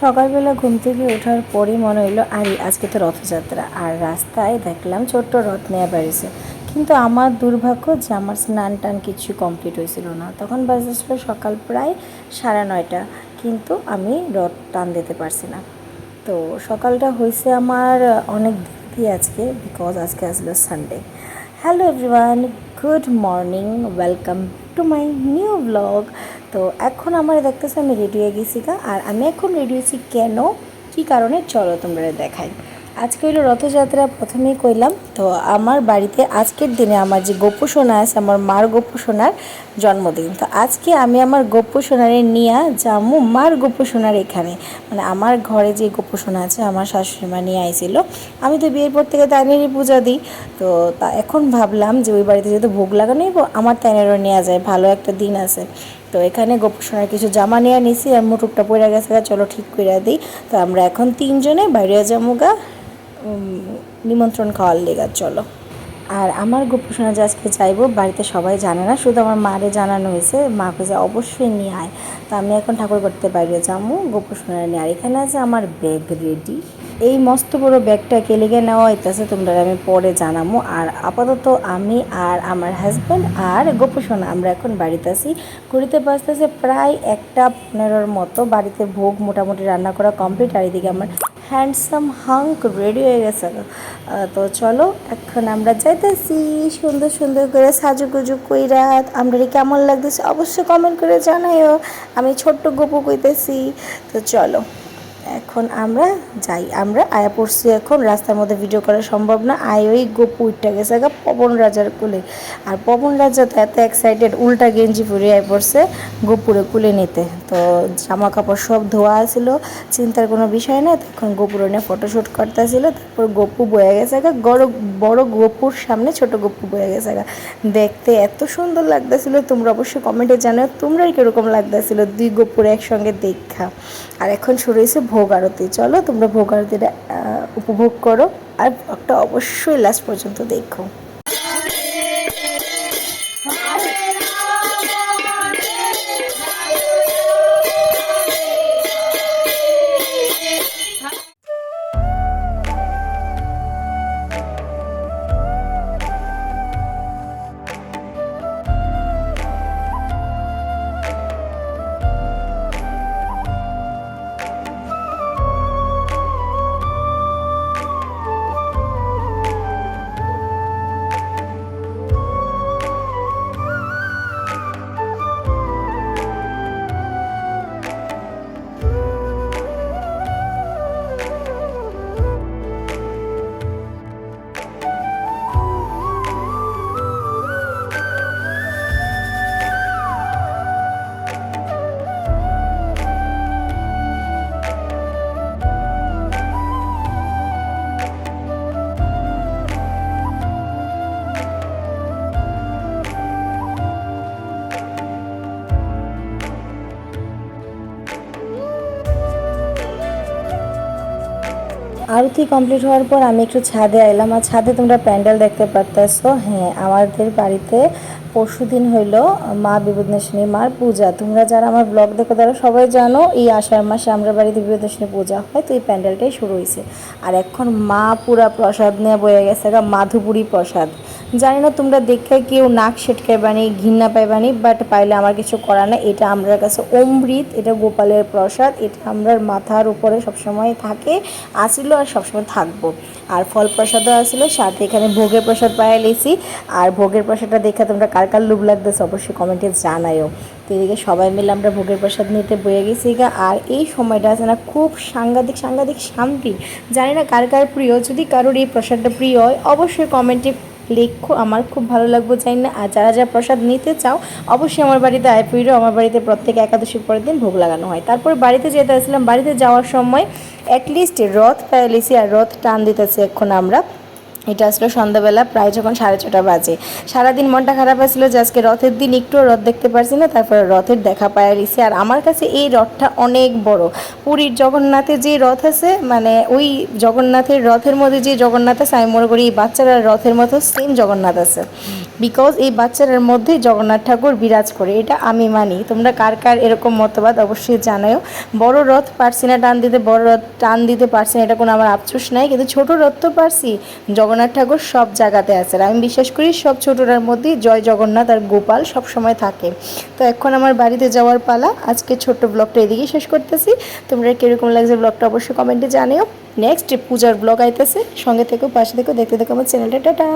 সকালবেলা ঘুম থেকে ওঠার পরই মনে হইল, আরে, আজকে তো রথযাত্রা। আর রাস্তায় দেখলাম ছোট্ট রথ নেওয়া বেরিয়েছে কিন্তু আমার দুর্ভাগ্য যে আমার স্নান টান কিছু কমপ্লিট হয়েছিল না। তখন বাজেছিল সকাল প্রায় সাড়ে নয়টা। কিন্তু আমি রথ টান দিতে পারছি না। তো সকালটা হয়েছে আমার অনেক দেরি আজকে বিকজ আজকে আসলো Sunday hello everyone good morning welcome to my new blog তো এখন আমার দেখতেছে আমি রেডি হয়ে গেছি গা। আর আমি এখন রেডি হয়েছি কেন, কী কারণে, চলো তোমরা দেখাই। আজকে হইল রথযাত্রা, প্রথমেই কইলাম, তো আমার বাড়িতে আজকের দিনে আমার যে গোপু সোনা আছে, আমার মার গোপু সোনার জন্মদিন। তো আজকে আমি আমার গোপু সোনারে নিয়ে যামু মার গোপু সোনার এখানে। মানে আমার ঘরে যে গোপু সোনা আছে, আমার শাশুড়ি মা নিয়ে আইছিল। আমি তো বিয়ের পর থেকে তাইনেরই পূজা দিই। তো তা এখন ভাবলাম যে ওই বাড়িতে যেহেতু ভোগ লাগানোই আমার তাইনেরও নেওয়া যায়, ভালো একটা দিন আছে। তো এখানে গোপু সোনার কিছু জামা নিয়ে নিছি আর মুটুকটা পড়ে গেছে চলো ঠিক করে দিই। তো আমরা এখন তিনজনে বাইরে যাব গা নিমন্ত্রণ খাওয়ার লেগা, চলো। আর আমার গোপু সোনা যে আজকে চাইব বাড়িতে সবাই জানে না, শুধু আমার মারে জানানো হয়েছে মা যে অবশ্যই নিয়ে আয়। তো আমি এখন ঠাকুর করতে বাইরে যাব গোপু সোনার নিয়ে। আর এখানে আছে আমার ব্যাগ রেডি এই মস্ত বড় ব্যাগটা কে লেগে নেওয়া হইতেছে, তোমরা আমি পরে জানাব আর আপাতত আমি আর আমার হাজব্যান্ড আর গোপু সোনা আমরা এখন বাড়িতে আছি। ঘুরিতে বাজতেছে প্রায় একটা পনেরোর মতো। বাড়িতে ভোগ মোটামুটি রান্না করা কমপ্লিট আর এদিকে আমার হ্যান্ডসাম হাঙ্ক রেডি হয়ে গেছে। তো চলো, এখন আমরা যাইতেছি। সুন্দর সুন্দর করে সাজুগুজু কইরা, আমরা কেমন লাগতেছে অবশ্যই কমেন্ট করে জানাইও। আমি ছোট্ট গপু কইতেছি। তো চলো। এখন আমরা যাই। আমরা আয়া পড়ছি এখন। রাস্তার মধ্যে ভিডিও করা সম্ভব না। আয় ওই গোপু উঠটা গেছে গা পবন রাজার কুলে। আর পবন রাজা তো এত এক্সাইটেড উল্টা গেঞ্জি পরে আয় পড়ছে গোপুরে কুলে নিতে। তো জামা কাপড় সব ধোয়া ছিল চিন্তার কোনো বিষয় না তখন গোপুর নিয়ে ফটোশ্যুট করতেছিল। তারপর গপু বয়ে গেছে গা। বড় বড় গোপুর সামনে ছোট গপু বয়ে গেছে গা। দেখতে এত সুন্দর লাগতেছিল। তোমরা অবশ্যই কমেন্টে জানাও তোমরা কীরকম লাগতেছিল দুই গোপুর একসঙ্গে দেখা। আর এখন শুরু হয়েছে ভোগ আরতি। চলো তোমরা ভোগ আরতিটা উপভোগ করো। আর ভ্লগটা অবশ্যই লাস্ট পর্যন্ত দেখো। আরতি কমপ্লিট হওয়ার পর আমি একটু ছাদে এলাম আর ছাদে তোমরা প্যান্ডেল দেখতে পারতেছো। হ্যাঁ আমাদের বাড়িতে পরশু দিন হইল মা বিপদনাশিনী মার পূজা। তোমরা যারা আমার ব্লগ দেখো, তারা সবাই জানো, এই আষাঢ় মাসে আমরা বাড়িতে বিপদনাশিনী পূজা হয়। তো এই প্যান্ডেলটাই শুরু হয়েছে আর এখন মা পুরা প্রসাদ নিয়ে বয়ে গেছে মাধুপুরি প্রসাদ। জানি না তোমরা দেখে কেউ নাক সেটকায় বানি ঘৃণা পাই বানি বাট পাইলে আমার কিছু করার না এটা আমার কাছে অমৃত, এটা গোপালের প্রসাদ, এটা আমরা মাথার উপরে সবসময় থাকে, আসিল আর সবসময় থাকব। আর ফল প্রসাদও আসিল, সাথে এখানে ভোগের প্রসাদ পায়ে লেছি আর ভোগের প্রসাদটা দেখে তোমরা কার কার লুভ লাগতেছে অবশ্যই কমেন্টে জানাইও তো এদিকে সবাই মিলে আমরা ভোগের প্রসাদ নিতে বয়ে গেছি গা। আর এই সময়টা আছে না খুব সাংঘাতিক সাংঘাতিক শান্তি। জানি না কার কার প্রিয়, যদি কারোর এই প্রসাদটা প্রিয় হয়, অবশ্যই কমেন্টে লেখো, আমার খুব ভালো লাগবো, জানি না। আর যারা যারা প্রসাদ নিতে চাও, অবশ্যই আমার বাড়িতে আয় পুজো আমার বাড়িতে প্রত্যেক একাদশীর পরের দিন ভোগ লাগানো হয়। তারপর বাড়িতে যেতে আসলাম, বাড়িতে যাওয়ার সময় অ্যাটলিস্ট রথ পেয়েছি আর রথ টান দিতেছি এখন আমরা। এটা আসলো সন্ধ্যাবেলা, প্রায় যখন সাড়ে ছটা বাজে। সারাদিন মনটা খারাপ আসছিল যে আজকে রথের দিন একটু রথ দেখতে পারছি না, তারপরে রথের দেখা পায় রয়েছে আর আমার কাছে এই রথটা অনেক বড়। পুরীর জগন্নাথের যে রথ আছে মানে ওই জগন্নাথের রথের মধ্যে যে জগন্নাথ আছে, আমি মনে করি এই বাচ্চারা রথের মতো সেম জগন্নাথ আছে। বিকজ এই বাচ্চাটার মধ্যে জগন্নাথ ঠাকুর বিরাজ করে, এটা আমি মানি। তোমরা কার কার এরকম মতবাদ অবশ্যই জানাও বড় রথ পারছি না, টান দিতে, বড় রথ টান দিতে পারছি না, এটা কোনো আমার আফসোস নাই। কিন্তু ছোট রথ তো পারছি, জগন্নাথ ঠাকুর সব জায়গাতে আছে আর আমি বিশ্বাস করি সব ছোটরার মধ্যে জয় জগন্নাথ আর গোপাল সব সময় থাকে। তো এখন আমার বাড়িতে যাওয়ার পালা। আজকে ছোট্ট ব্লগটা এদিকে শেষ করতেছি। তোমরা কীরকম লাগছে ব্লগটা অবশ্যই কমেন্টে জানিও। নেক্সট পূজার ব্লগ আইতেছে। সঙ্গে থেকেও পাশে থেকেও দেখতে দেখো আমার চ্যানেলটা। টাটা!